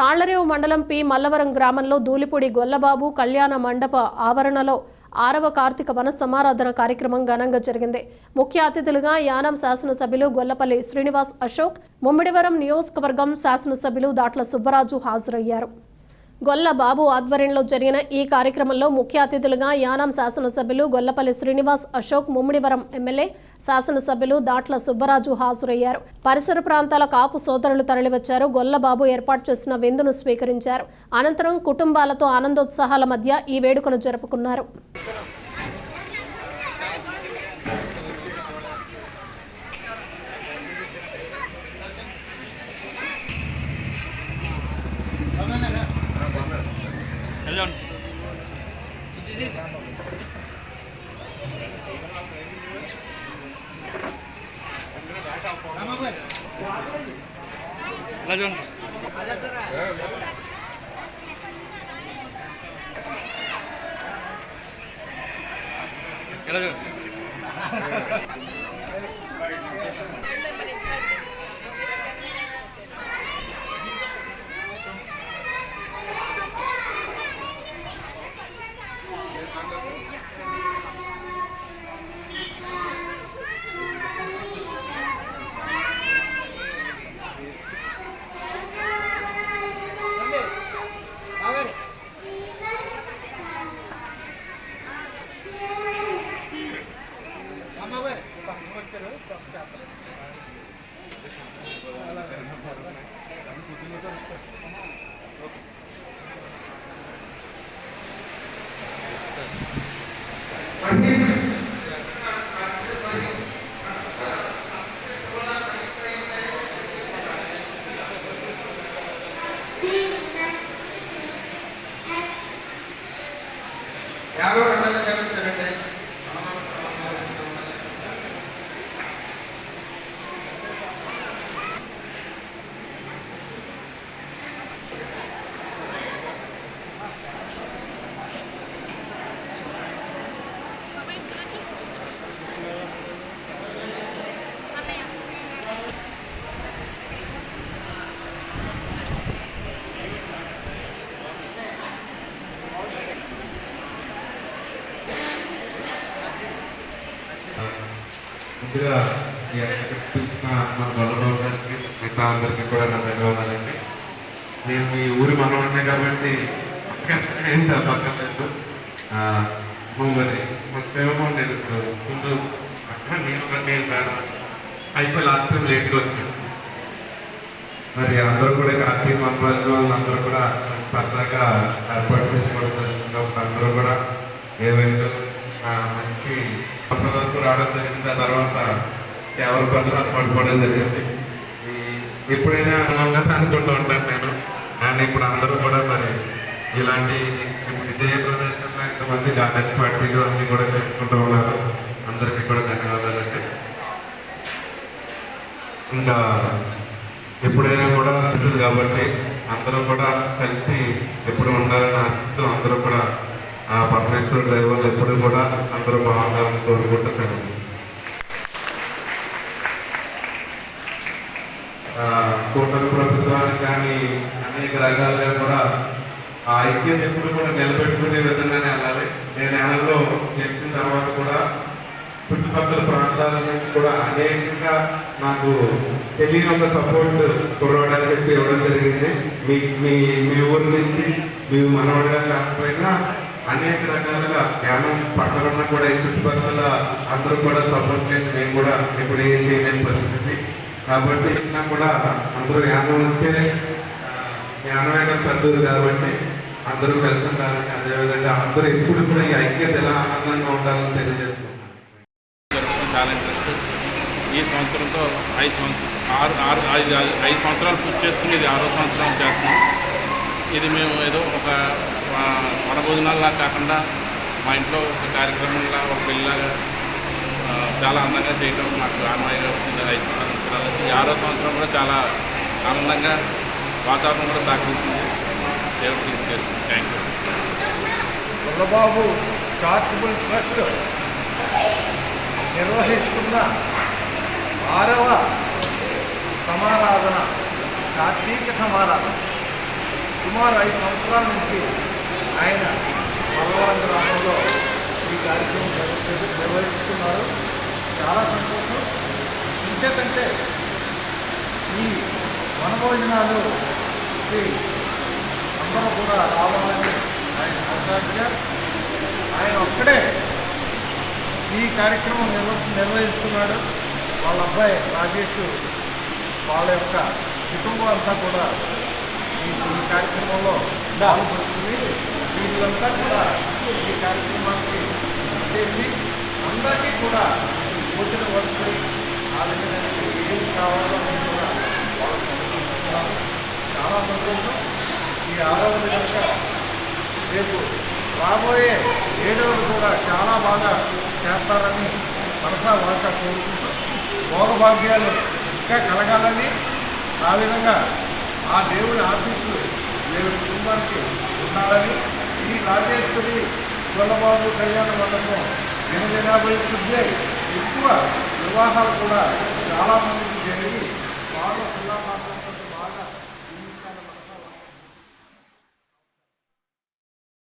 తాళ్ళరేవు మండలం పి. మల్లవరం గ్రామంలో ధూలిపూడి గొల్లబాబు కళ్యాణ మండప ఆవరణలో ఆరవ కార్తీక వన సమారాధన కార్యక్రమం ఘనంగా జరిగింది. ముఖ్య అతిథులుగా యానం శాసనసభ్యులు గొల్లపల్లి శ్రీనివాస్ అశోక్ ముమ్మిడివరం నియోజకవర్గం శాసనసభ్యులు దాట్ల సుబ్బరాజు హాజరయ్యారు. గొల్ల బాబు ఆధ్వర్యంలో జరిగిన ఈ కార్యక్రమంలో ముఖ్య అతిథులుగా యానాం శాసనసభ్యులు గొల్లపల్లి శ్రీనివాస్ అశోక్ ముమ్మిడివరం ఎమ్మెల్యే శాసనసభ్యులు దాట్ల సుబ్బరాజు హాజరయ్యారు. పరిసర ప్రాంతాల కాపు సోదరులు తరలివచ్చారు. గొల్లబాబు ఏర్పాటు చేసిన విందును స్వీకరించారు. అనంతరం కుటుంబాలతో ఆనందోత్సాహాల మధ్య ఈ వేడుకను జరుపుకున్నారు. వెళ్ళండి ఇలా చూడండి సార్ ఇలా చూడండి También ముందుగా మన బొల్లబాబు గారికి మిగతా అందరికీ కూడా నా ధన్యవాదాలండి. నేను మీ ఊరి మనవాడినే కాబట్టి ఏం తప్పక్కర్లేదు ఆ, మరి మొత్తమేమో నేను ముందు అక్కడ నేను నేను అయిపోయి లాస్ట్ టైం లేట్గా వచ్చాను. మరి అందరూ కూడా కార్తీక మంత్రాలు వాళ్ళందరూ కూడా సరదాగా ఏర్పాటు చేసుకోవడం జరుగుతుంది. అందరూ కూడా ఏవైనా మంచి కొత్త వరకు రావడం జరిగింది. ఆ తర్వాత కేవలం పనులు పడిపోవడం జరిగింది. ఎప్పుడైనా ఆనందంగా అనుకుంటూ ఉంటాను నేను. కానీ ఇప్పుడు అందరూ కూడా మరి ఇలాంటి ఇదే ప్రదేశంలో ఇంతమంది గార్డెన్ పార్టీలు అన్ని కూడా చేసుకుంటూ ఉన్నారు. అందరికీ కూడా ధన్యవాదాలండి. ఇంకా ఎప్పుడైనా కూడా ఉంటుంది కాబట్టి అందరూ కూడా కలిసి ఎప్పుడు ఉండాలని అందరూ కూడా ఆ పరమేశ్వర డ్రైవర్లు ఎప్పుడు కూడా అందరూ బాగుండాలని కోరుకుంటున్నాను కూటమి ప్రభుత్వానికి కానీ అనేక రంగాల్లో కూడా ఆ ఐక్యత ఎప్పుడు కూడా నిలబెట్టుకునే విధంగానే వెళ్ళాలి. నేను ఏళ్ళలో చెప్పిన తర్వాత కూడా చుట్టుపక్కల ప్రాంతాల నుంచి కూడా అనేకంగా నాకు తెలియని ఒక సపోర్ట్ కురవడానికి చెప్పి ఇవ్వడం జరిగింది. మీ మీ మీ ఊరి నుంచి మీ మనవడగా కాకపోయినా అనేక రకాలుగా జ్ఞానం పక్కన కూడా ఈ చుట్టుపక్కల అందరూ కూడా సపోర్ట్ లేదు మేము కూడా ఇప్పుడు ఏం చేయలేని పరిస్థితి. కాబట్టి ఇంకా కూడా అందరూ జ్ఞానం ఉంటే ఆ, పెద్దది కాబట్టి అందరూ కలిసి అదేవిధంగా అందరూ ఎప్పుడు కూడా ఈ ఐక్యత ఎలా ఆనందంగా ఉండాలని తెలియజేస్తున్నాను చాలా ఇంట్రెస్ట్. ఈ సంవత్సరంతో ఐదు సంవత్సరం ఆరు ఆరు ఐదు ఐదు సంవత్సరాలు పూర్తి చేసుకుని ఇది ఆరో సంవత్సరం చేస్తున్నాం. ఇది మేము ఏదో ఒక ఆ, కాకుండా మా ఇంట్లో ఒక కార్యక్రమంలా ఒక పెళ్ళిలాగా చాలా అందంగా చేయడం నాకు ఆనందంగా వచ్చింది ఐదు సంవత్సరాల నుంచి ఆరో సంవత్సరం కూడా చాలా ఆనందంగా వాతావరణం కూడా సహకరిస్తుంది. దేవుడికి చేస్తుంది. Thank you Gullababu charitable trust నిర్వహిస్తున్న ఆరవ సమారాధన కార్తీక సమారాధన. సుమారు ఐదు సంవత్సరాల నుంచి ఆయన మల్లవరం గ్రామంలో ఈ కార్యక్రమం నిర్వ- నిర్వహిస్తున్నారు. చాలా సంతోషం. ఇంకేతంటే ఈ వనభోజనాలు ఈ అందరూ కూడా రావాలని ఆయన ఆకాంక్ష ఆయన ఒక్కడే ఈ కార్యక్రమం నిర్వ నిర్వహిస్తున్నాడు. వాళ్ళ అబ్బాయి రాజేష్ వాళ్ళ యొక్క కుటుంబం అంతా కూడా ఈ ఈ కార్యక్రమంలో పాల్గొంటుంది. వీళ్ళంతా కూడా ఈ కార్యక్రమానికి చేసి అందరికీ కూడా భోజనం వస్తుంది ఆ విధంగా ఏం కావాలో అని కూడా వాళ్ళు చాలా సంతోషం ఈ ఆరోగ్య కనుక రేపు రాబోయే ఏడవలు కూడా చాలా బాగా చేస్తారని మనసా వాచ కోరుకుంటూ భోగభాగ్యాలు ఇంకా కలగాలని ఆ విధంగా ఆ దేవుడి ఆశీస్సులు దేవుడి కుటుంబానికి ఉండాలని ఈ రాజేశ్వరి గొల్లబాబు కళ్యాణ మండపం దినదినాభివృద్ధి ఎక్కువ వివాహాలు కూడా చాలామందికి జరిగి